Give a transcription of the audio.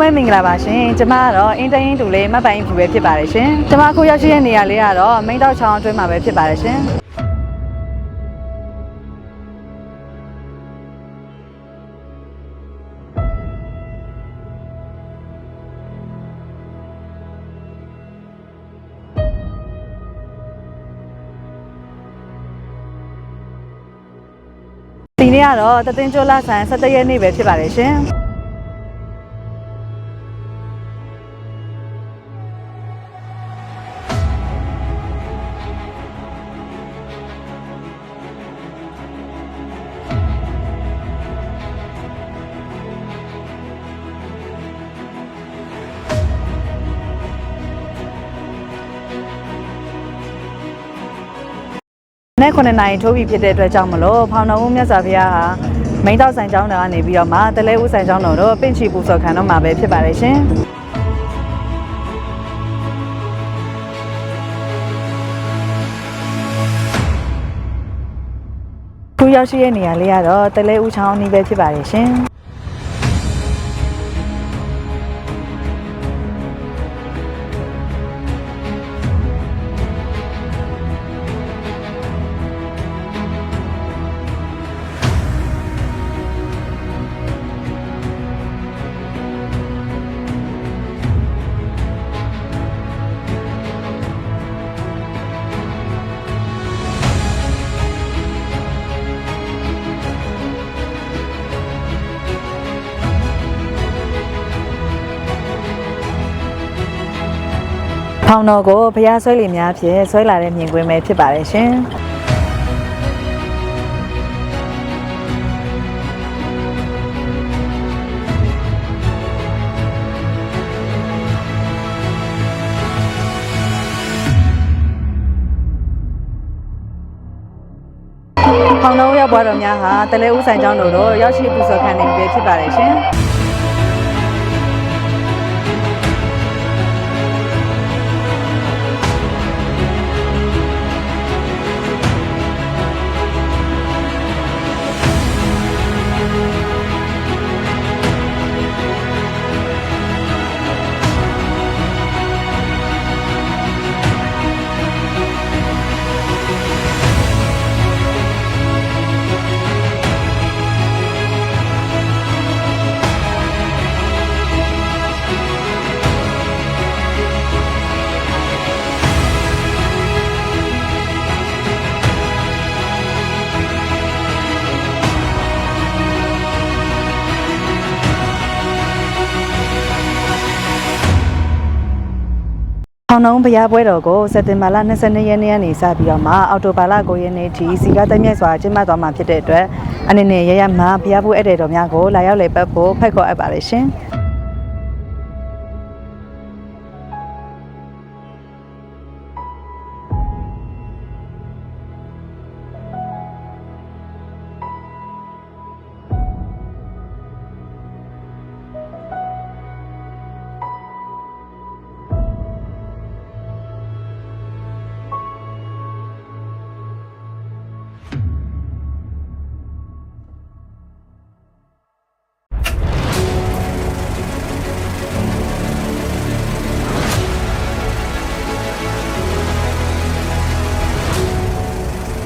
ပဲမင်္ဂလာပါရှင်ကျမကတော့အင်းတရင်တူလေးမတ်ပိုင်ဖြူပဲဖြစ်ပါတယ်ရှင်ကျမအခုရောက်ရှိတဲ့နေရာလေးကတော့မိန်းတောက်ချောင်းအတွင်းမှာပဲဖြစ်ပါတယ်ရှင်ဒီနေ့ကတော့တသိန်းကျော်လဆန်17ရက်နေ့ပဲဖြစ်ပါတယ်ရှင် နေ့9နိုင်ထိုးပြီဖြစ်တဲ့အတွက်ကြောင့်မလို့ဖောင်တော်ဦးမြတ်စွာဘုရားဟာမိန်းတောက်ဆိုင်ကျောင်းတော်ကနေပြီးတော့မှတလဲဦးဆိုင်ကျောင်းတော်တို့ပင့်ချီပူဇော်ခံတော့မှာပဲဖြစ်ပါတယ်ရှင်ခုရောက်ရှိတဲ့နေရာလေးကတော့တလဲဦးချောင်းအနီးပဲဖြစ်ပါတယ်ရှင် ဖောင်တော်ကိုဘုရားဆွဲလီများဖြင့်ဆွဲလာတဲ့မြင်ကွင်းပဲဖြစ်ပါတယ်ရှင်ဖောင်တော်ရောက်ပွားတော်များဟာတလဲဦးဆိုင်ကျောင်းတို့တို့ရောက်ရှိပူဇော်ခံနေပြီဖြစ်ပါတယ်ရှင်။ ဖောင်နှုံဘုရားပွဲတော်ကိုစက်တင်ဘာလ22ရက်နေ့ကနေစပြီးတော့မှအော်တိုဘာလ9ရက်နေ့ထိစီကားတက်မြတ်စွာကျင်းပသွားမှာဖြစ်တဲ့အတွက်အနေနဲ့ရရမှဘုရားပွဲဧည့်သည်တော်များကိုလာရောက်လည်ပတ်ဖို့ဖိတ်ခေါ်အပ်ပါတယ်ရှင်။